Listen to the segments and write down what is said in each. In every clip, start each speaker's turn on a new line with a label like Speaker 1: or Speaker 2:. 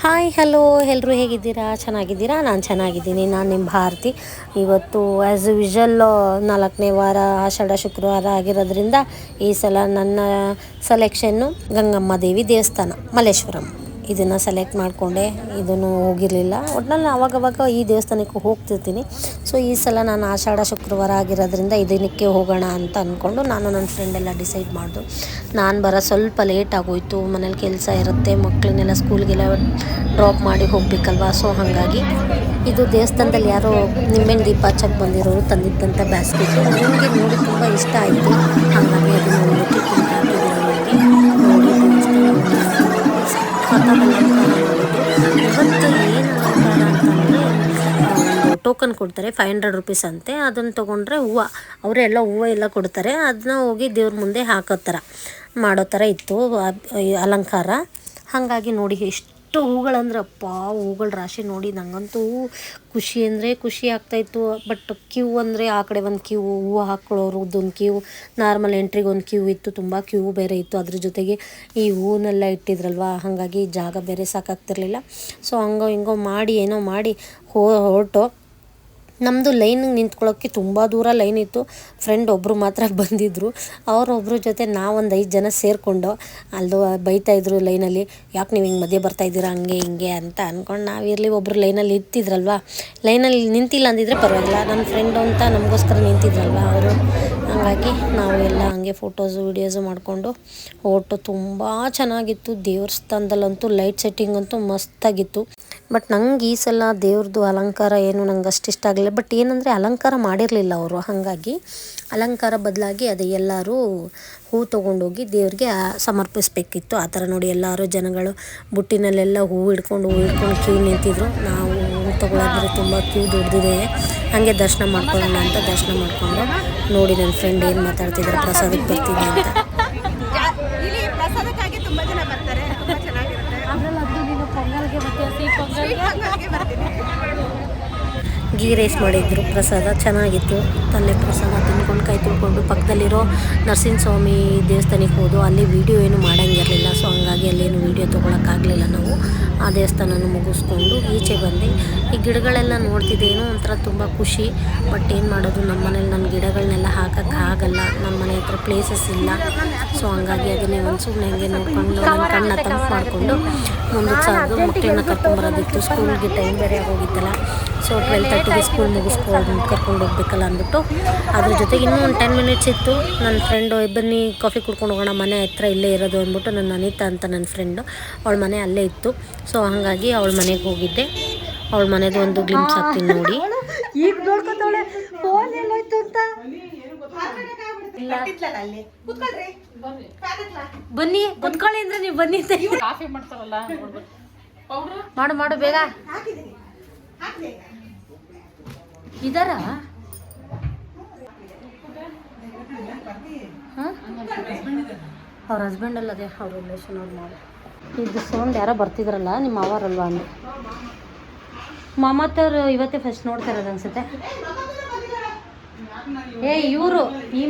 Speaker 1: Hi hello ಎಲ್ಲರೂ ಹೇಗಿದ್ದೀರಾ? ಚೆನ್ನಾಗಿದ್ದೀರಾ? ನಾನು ಚೆನ್ನಾಗಿದ್ದೀನಿ. ನಾನು ನಿಮ್ಮ ಭಾರತಿ. ಇವತ್ತು ಆ್ಯಸ್ ಯೂಶಲ್ ನಾಲ್ಕನೇ ವಾರ, ಆಷಾಢ ಶುಕ್ರವಾರ ಆಗಿರೋದ್ರಿಂದ ಈ ಸಲ ನನ್ನ ಸೆಲೆಕ್ಷನ್ನು ಗಂಗಮ್ಮ ದೇವಿ ದೇವಸ್ಥಾನ, ಮಲ್ಲೇಶ್ವರಂ. ಇದನ್ನು ಸೆಲೆಕ್ಟ್ ಮಾಡಿಕೊಂಡೆ, ಇದನ್ನು ಹೋಗಿರಲಿಲ್ಲ. ಒಟ್ನಲ್ಲಿ ಅವಾಗವಾಗ ಈ ದೇವಸ್ಥಾನಕ್ಕೆ ಹೋಗ್ತಿರ್ತೀನಿ. ಸೊ ಈ ಸಲ ನಾನು ಆಷಾಢ ಶುಕ್ರವಾರ ಆಗಿರೋದ್ರಿಂದ ಇದಕ್ಕೆ ಹೋಗೋಣ ಅಂತ ಅಂದ್ಕೊಂಡು ನಾನು ನನ್ನ ಫ್ರೆಂಡೆಲ್ಲ ಡಿಸೈಡ್ ಮಾಡಿದು. ನಾನು ಬರೋ ಸ್ವಲ್ಪ ಲೇಟ್ ಆಗೋಯ್ತು. ಮನೇಲಿ ಕೆಲಸ ಇರುತ್ತೆ. ಮಕ್ಕಳನ್ನೆಲ್ಲ ಸ್ಕೂಲ್ಗೆಲ್ಲ ಡ್ರಾಪ್ ಮಾಡಿ ಹೋಗಬೇಕಲ್ವಾ? ಸೊ ಹಾಗಾಗಿ ಇದು ದೇವಸ್ಥಾನದಲ್ಲಿ ಯಾರೋ ನಿಂಬೆಹಣ್ಣು ದೀಪ ಹಚ್ಚಕ್ಕೆ ಬಂದಿರೋರು ತಂದಿದ್ದಂಥ ಬ್ಯಾಸ್ಕೆಟು ನನಗೆ ನೋಡಿ ತುಂಬ ಇಷ್ಟ ಆಯಿತು. ಟೋಕನ್ ಕೊಡ್ತಾರೆ ಫೈವ್ ಹಂಡ್ರೆಡ್ ರುಪೀಸ್ ಅಂತೆ. ಅದನ್ನು ತೊಗೊಂಡ್ರೆ ಹೂವು ಅವರೆಲ್ಲ ಹೂವು ಎಲ್ಲ ಕೊಡ್ತಾರೆ. ಅದನ್ನ ಹೋಗಿ ದೇವ್ರ ಮುಂದೆ ಹಾಕೋ ಥರ ಮಾಡೋ ಥರ ಇತ್ತು ಅಲಂಕಾರ. ಹಾಗಾಗಿ ನೋಡಿ ಎಷ್ಟು ಹೂಗಳಂದ್ರೆ ಅಪ್ಪ ಹೂಗಳ ರಾಶಿ ನೋಡಿ ನನಗಂತೂ ಖುಷಿ ಅಂದರೆ ಖುಷಿ ಆಗ್ತಾಯಿತ್ತು ಬಟ್ ಕ್ಯೂ ಅಂದರೆ ಆ ಕಡೆ ಒಂದು ಕ್ಯೂ ಹೂವು ಹಾಕ್ಕೊಳ್ಳೋರದ್ದು ಒಂದು ಕ್ಯೂ ನಾರ್ಮಲ್ ಎಂಟ್ರಿಗೆ ಒಂದು ಕ್ಯೂ ಇತ್ತು. ತುಂಬ ಕ್ಯೂ ಬೇರೆ ಇತ್ತು. ಅದ್ರ ಜೊತೆಗೆ ಈ ಹೂವನ್ನೆಲ್ಲ ಇಟ್ಟಿದ್ರಲ್ವ? ಹಾಗಾಗಿ ಜಾಗ ಬೇರೆ ಸಾಕಾಗ್ತಿರ್ಲಿಲ್ಲ. ಸೊ ಹಂಗೋ ಹಿಂಗೋ ಮಾಡಿ, ಏನೋ ಮಾಡಿ ಹೋ, ಹೊರಟು. ನಮ್ಮದು ಲೈನಿಗೆ ನಿಂತ್ಕೊಳ್ಳೋಕ್ಕೆ ತುಂಬ ದೂರ ಲೈನ್ ಇತ್ತು. ಫ್ರೆಂಡ್ ಒಬ್ಬರು ಮಾತ್ರ ಬಂದಿದ್ದರು ಅವರೊಬ್ಬರ ಜೊತೆ ನಾವೊಂದು ಐದು ಜನ ಸೇರಿಕೊಂಡು ಅಲ್ಲೂ ಬೈತಾಯಿದ್ರು ಲೈನಲ್ಲಿ ಯಾಕೆ ನೀವು ಹಿಂಗೆ ಮಧ್ಯೆ ಬರ್ತಾಯಿದ್ದೀರಾ ಹಂಗೆ, ಹಿಂಗೆ ಅಂತ ಅಂದ್ಕೊಂಡು ಇರಲಿ ಒಬ್ಬರು ಲೈನಲ್ಲಿ ಇರ್ತಿದ್ರಲ್ವ? ಲೈನಲ್ಲಿ ನಿಂತಿಲ್ಲ ಅಂದಿದ್ರೆ ಪರವಾಗಿಲ್ಲ. ನನ್ನ ಫ್ರೆಂಡು ಅಂತ ನಮಗೋಸ್ಕರ ನಿಂತಿದ್ರಲ್ವ ಅವರು? ಹಾಗಾಗಿ ನಾವು ಎಲ್ಲ ಹಂಗೆ ಫೋಟೋಸು ವೀಡಿಯೋಸು ಮಾಡಿಕೊಂಡು ಹೊರಟು ತುಂಬ ಚೆನ್ನಾಗಿತ್ತು. ದೇವಸ್ಥಾನದಲ್ಲಂತೂ ಲೈಟ್ ಸೆಟ್ಟಿಂಗ್ ಅಂತೂ ಮಸ್ತಾಗಿತ್ತು. ಬಟ್ ನಂಗೆ ಈ ಸಲ ದೇವ್ರದ್ದು ಅಲಂಕಾರ ಏನು ನಂಗೆ ಅಷ್ಟು ಇಷ್ಟ ಆಗಲಿಲ್ಲ. ಬಟ್ ಏನಂದರೆ ಅಲಂಕಾರ ಮಾಡಿರಲಿಲ್ಲ ಅವರು, ಹಾಗಾಗಿ ಅಲಂಕಾರ ಬದಲಾಗಿ ಅದೇ ಎಲ್ಲರೂ ಹೂ ತೊಗೊಂಡೋಗಿ ದೇವ್ರಿಗೆ ಸಮರ್ಪಿಸಬೇಕಿತ್ತು. ಆ ಥರ ನೋಡಿ ಎಲ್ಲರೂ ಜನಗಳು ಬುಟ್ಟಿನಲ್ಲೆಲ್ಲ ಹೂ ಹಿಡ್ಕೊಂಡು ಹೂ ಹಿಡ್ಕೊಂಡು ಕ್ಯೂ ನಿಂತಿದ್ರು. ನಾವು ಹೂ ತೊಗೊಳೋದ್ರೆ ತುಂಬ ಕ್ಯೂ ದುಡ್ದಿದೆ. ಹಾಗೆ ದರ್ಶನ ಮಾಡ್ಕೊಳ್ಳೋಣ ಅಂತ ದರ್ಶನ ಮಾಡಿಕೊಂಡು ನೋಡಿ ನನ್ನ ಫ್ರೆಂಡ್ ಏನು ಮಾತಾಡ್ತಿದ್ದಾರೆ ಪ್ರಸಾದಕ್ಕೆ ಬರ್ತಿದ್ದೆ ಅಂತ. ಗೀ ರೈಸ್ ಮಾಡಿದ್ರು, ಪ್ರಸಾದ ಚೆನ್ನಾಗಿತ್ತು. ತಲೆ ಪ್ರಸಾದ ತಿನ್ಕೊಂಡು ಕೈ ತುಂಬಿಕೊಂಡು ಪಕ್ಕದಲ್ಲಿರೋ ನರಸಿಂಹಸ್ವಾಮಿ ದೇವಸ್ಥಾನಕ್ಕೆ ಹೋದು, ಅಲ್ಲಿ ವೀಡಿಯೋ ಏನು ಮಾಡೋಂಗಿರಲಿಲ್ಲ. ಸೊ ಹಂಗಾಗಿ ಅಲ್ಲೇನು ವೀಡಿಯೋ ತೊಗೊಳಕ್ಕಾಗಲಿಲ್ಲ ನಾವು. ಆ ದೇವಸ್ಥಾನನ ಮುಗಿಸ್ಕೊಂಡು ಈಚೆ ಬಂದು. ಈ ಗಿಡಗಳೆಲ್ಲ ನೋಡ್ತಿದ್ದೇನೋ ಒಂಥರ ತುಂಬ ಖುಷಿ, ಬಟ್ ಏನು ಮಾಡೋದು ನಮ್ಮ ಮನೇಲಿ ನನ್ನ ಗಿಡಗಳನ್ನೆಲ್ಲ ಹಾಕಕ್ಕೆ ಆಗಲ್ಲ. ನಮ್ಮ ಮನೆ ಹತ್ರ ಪ್ಲೇಸಸ್ ಇಲ್ಲ. ಸೊ ಹಂಗಾಗಿ ಅದನ್ನೇ ಒಂದು ಸುಮ್ಮನೆ ಹಂಗೆ ನೋಡ್ಕೊಂಡು ನನ್ನ ಕಣ್ಣ ತಂಪು ಮಾಡಿಕೊಂಡು ಮುಂದಕ್ಕೆ ಸಾಗು ಮಕ್ಕಳನ್ನ ಕರ್ಕೊಂಬರೋದಿತ್ತು ಸ್ಕೂಲ್ಗೆ ಟೈಮ್ ಬೇರೆ ಆಗೋಗಿತ್ತಲ್ಲ. ಸೊ ಟ್ವೆಲ್ ತರ್ಟಿಗೆ ಸ್ಕೂಲ್ ಮುಗಿಸ್ಕೊಂಡು ಕರ್ಕೊಂಡು ಹೋಗ್ಬೇಕಲ್ಲ ಅಂದ್ಬಿಟ್ಟು. ಅದ್ರ ಜೊತೆಗೆ ಇನ್ನೂ ಒಂದು ಟೆನ್ ಮಿನಿಟ್ಸ್ ಇತ್ತು. ನನ್ನ ಫ್ರೆಂಡು ಬನ್ನಿ ಕಾಫಿ ಕುಡ್ಕೊಂಡು ಹೋಗೋಣ ಮನೆ ಹತ್ರ ಇಲ್ಲೇ ಇರೋದು ಅಂದ್ಬಿಟ್ಟು ನನ್ನ ಅನಿತಾ ಅಂತ ನನ್ನ ಫ್ರೆಂಡು ಅವಳ ಮನೆ ಅಲ್ಲೇ ಇತ್ತು. ಸೊ ಹಾಗಾಗಿ ಅವಳ ಮನೆಗೆ ಹೋಗಿದ್ದೆ. ಅವಳ ಮನೆದು ಒಂದು ಗ್ಲಿಮ್ಸ್ ಹಾಕ್ತೀನಿ ನೋಡಿ.
Speaker 2: ಈಗ ನೋಡ್ಕೊತಾಳೆ ಫೋನ್ ಎಲ್ಲೋಯ್ತು ಅಂತ?
Speaker 1: ಬನ್ನಿ. ಕುತ್ಕೊಳ್ಳಿ ಅಂದ್ರೆ ನೀವು ಬನ್ನಿ
Speaker 3: ಕಾಫಿ ಮಾಡ್ತಾರಲ್ಲ ಪೌಡ್ರು
Speaker 1: ಮಾಡು ಮಾಡು ಬೇಗ. ಇದಾರ? ಅವ್ರ ಹಸ್ಬೆಂಡ್ ಅಲ್ಲದೆ ಅವ್ರ ರಿಲೇಷನ್ ಅವ್ರು ಮಾಡಿ ಇದು ಸೌಂಡ್ ಯಾರೋ ಬರ್ತಿದ್ರಲ್ಲ, ನಿಮ್ಮ ಅವರಲ್ವಾ ಅಂದ್ರೆ ಮಮತವ್ರು ಇವತ್ತೇ ಫಸ್ಟ್ ನೋಡ್ತಾ ಇರೋದು ಅನ್ಸುತ್ತೆ. ಏ, ಇವರು, ಈ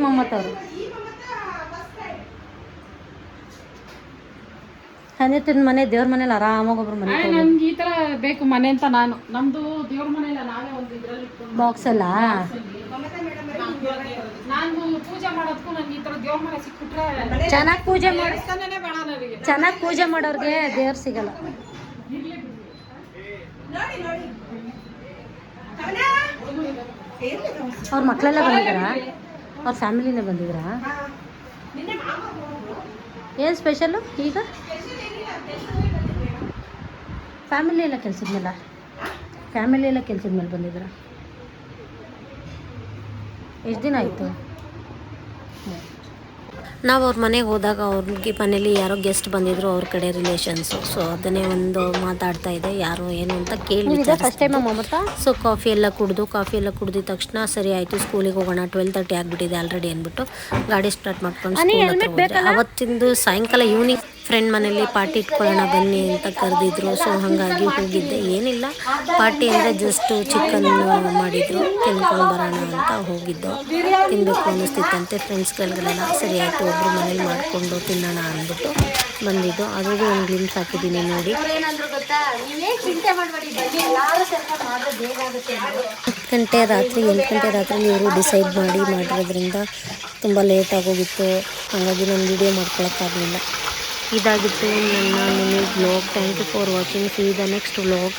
Speaker 1: ಮಮ್ಮತ್ತವ್ರು ಅನಿತನ ಮನೆ ದೇವ್ರ ಮನೇಲಿ ಆರಾಮಾಗಿ ಒಬ್ರು ಮನೆ
Speaker 3: ನಮ್ಗೆ ಈ ತರ ಬೇಕು ಮನೆ ಅಂತ ನಾನು. ನಮ್ದು ದೇವ್ರ ಮನೆಯಲ್ಲ ನಾವೇ ಒಂದು ಇದ್ರಲ್ಲಿ
Speaker 1: ಬಾಕ್ಸ್ ಅಲ್ಲ?
Speaker 3: ನಾನು ಪೂಜೆ ಮಾಡೋದಕ್ಕೂ ನನ್ಗೆ ಈ ತರ ದೇವ್ರ ಮನೆ ಸಿಕ್ಬಿಟ್ರೆ
Speaker 1: ಚೆನ್ನಾಗಿ ಪೂಜೆ ಮಾಡಿ
Speaker 3: ಬೇಡ ನನಗೆ.
Speaker 1: ಚೆನ್ನಾಗಿ ಪೂಜೆ ಮಾಡೋರ್ಗೆ ದೇವ್ರು ಸಿಗಲ್ಲ? ಅವ್ರ ಮಕ್ಕಳೆಲ್ಲ ಬಂದಿದ್ದಾರಾ ಅವ್ರ ಫ್ಯಾಮಿಲಿನೇ ಬಂದಿದ್ರಾ?
Speaker 2: ಏನ್ ನಿನ್ನೆ ಮಾಮ
Speaker 1: ಏನು ಸ್ಪೆಷಲ್ಲು ಈಗ? ಫ್ಯಾಮಿಲಿ ಎಲ್ಲ ಕೆಲ್ಸದ ಮೇಲೆ? ಫ್ಯಾಮಿಲಿ ಎಲ್ಲ ಕೆಲ್ಸದ ಮೇಲೆ ಬಂದಿದ್ರ ಎಷ್ಟು ದಿನ ಆಯಿತು? ನಾವು ಅವ್ರ ಮನೆಗೆ ಹೋದಾಗ ಅವ್ರಿಗೆ ಮನೇಲಿ ಯಾರೋ ಗೆಸ್ಟ್ ಬಂದಿದ್ರು ಅವ್ರ ಕಡೆ ರಿಲೇಷನ್ಸು ಸೊ ಅದನ್ನೇ ಒಂದು ಮಾತಾಡ್ತಾ ಇದೆ. ಯಾರು ಏನು ಅಂತ ಕೇಳಿ ಸೊ ಕಾಫಿ ಎಲ್ಲ ಕುಡಿದು ಕಾಫಿ ಎಲ್ಲ ಕುಡಿದ ತಕ್ಷಣ ಸರಿ ಆಯಿತು ಸ್ಕೂಲಿಗೆ ಹೋಗೋಣ ಟ್ವೆಲ್ ತರ್ಟಿ ಆಗಿಬಿಟ್ಟಿದೆ ಆಲ್ರೆಡಿ ಅಂದ್ಬಿಟ್ಟು ಗಾಡಿ ಸ್ಟಾರ್ಟ್ ಮಾಡ್ಕೊಂಡು. ಅವತ್ತಿಂದು ಸಾಯಂಕಾಲ ಈವ್ನಿಂಗ್ ಫ್ರೆಂಡ್ ಮನೇಲಿ ಪಾರ್ಟಿ ಇಟ್ಕೊಳ್ಳೋಣ ಬನ್ನಿ ಅಂತ ಕರೆದಿದ್ರು. ಸೊ ಹಾಗಾಗಿ ಹೋಗಿದ್ದೆ. ಏನಿಲ್ಲ. ಪಾರ್ಟಿ ಅಂದರೆ ಜಸ್ಟ್ ಚಿಕನ್ ಮಾಡಿದ್ರು. ತಿನ್ಕೊಂಡು ಬರೋಣ ಅಂತ ಹೋಗಿದ್ದು. ತಿನ್ನಬೇಕು ಅನ್ನಿಸ್ತಿತ್ತಂತೆ. ಫ್ರೆಂಡ್ಸ್ಗಳಿಗೆಲ್ಲ ಸರಿ ಆಯಿತು ಒಬ್ಬರು ಮನೇಲಿ ಮಾಡಿಕೊಂಡು ತಿನ್ನೋಣ ಅಂದ್ಬಿಟ್ಟು ಬಂದಿದ್ದು. ಅದ್ರದ್ದು ಒಂದು ಗ್ಲಿಮ್ಸ್ ಹಾಕಿದ್ದೀನಿ ನೋಡಿ. ಹತ್ತು ಗಂಟೆ ರಾತ್ರಿ ಎಂಟು ಗಂಟೆ ರಾತ್ರಿ ಇವರು ಡಿಸೈಡ್ ಮಾಡಿ ಮಾಡಿರೋದ್ರಿಂದ ತುಂಬ ಲೇಟ್ ಆಗೋಗಿತ್ತು. ಹಾಗಾಗಿ ನಾನು ವಿಡಿಯೋ ಮಾಡ್ಕೊಳಕ್ಕಾಗಲಿಲ್ಲ. ಇದಾಗಿತ್ತು ನನ್ನ mini blog thank you for watching see the next vlog